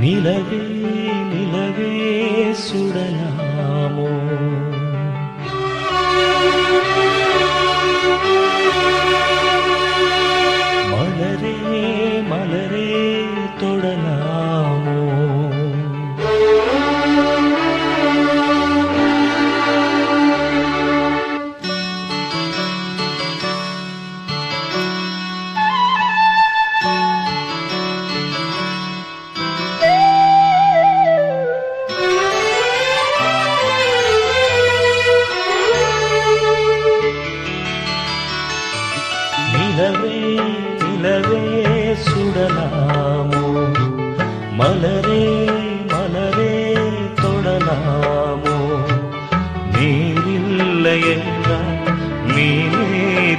நிலவே நிலவே சுடலாமோ?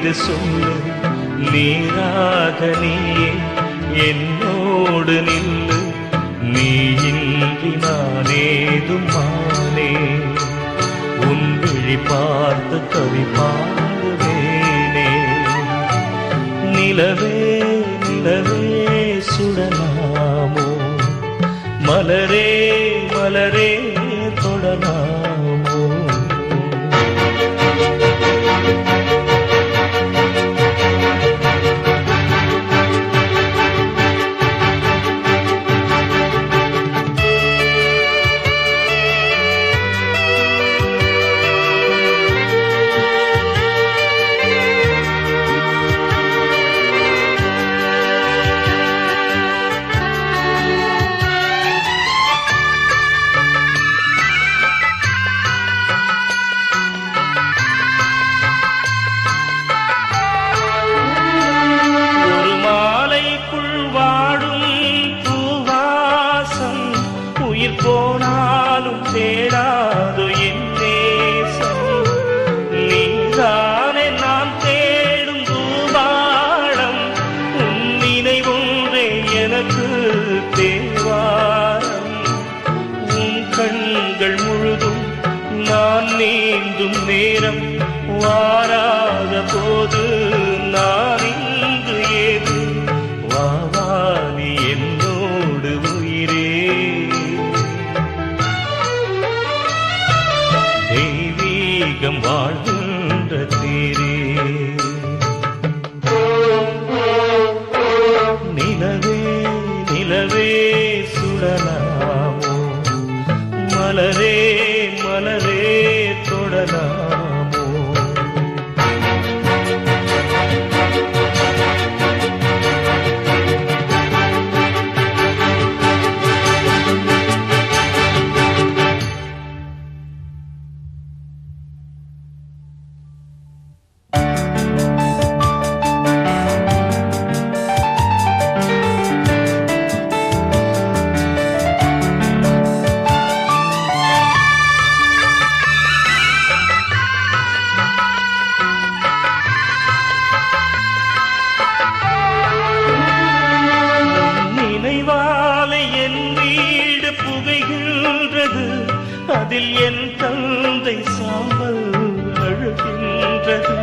நீது சொல்லு நீராக நீயே என்னோடு நில்லு. நீ இன்றி நானேதும் மானே. உன் விழி பார்த்து கவி பாடுவேனே. நிலவே நிலவே சுடலாமோ? மலரே மலரே தொடலாமோ? நீந்தும் நேரம் வாராத போது நான் இங்கு ஏது? வாவானி என்னோடு உயிரே. தெய்வீகம் வாழ்கின்ற தீரே. கண்ணில் என் தந்தை சாம்பல் அழுகின்றது.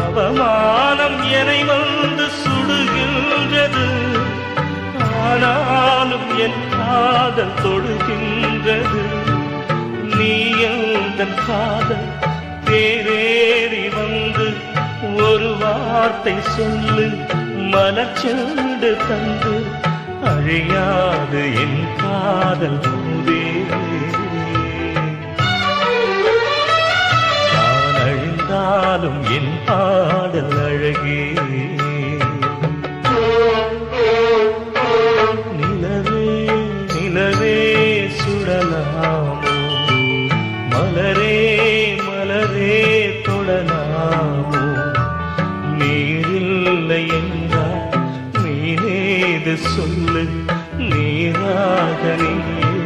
அவமானம் என்னை வந்து சுடுகின்றது. ஆனாலும் என் காதல் தொடுகின்றது. நீ எந்தன் காதல் தேரேறி வந்து ஒரு வார்த்தை சொல்லு மலச்செண்டு தந்து. அழியாது என் காதல் பூவே பாடினாலும் என் பாடல் அழகே. நிலவே நிலவே சுடலாமோ? மலரே மலரே தொடலாமோ? நீரில்லை என்றால் மீனேது சொல்லு நீராக நின்று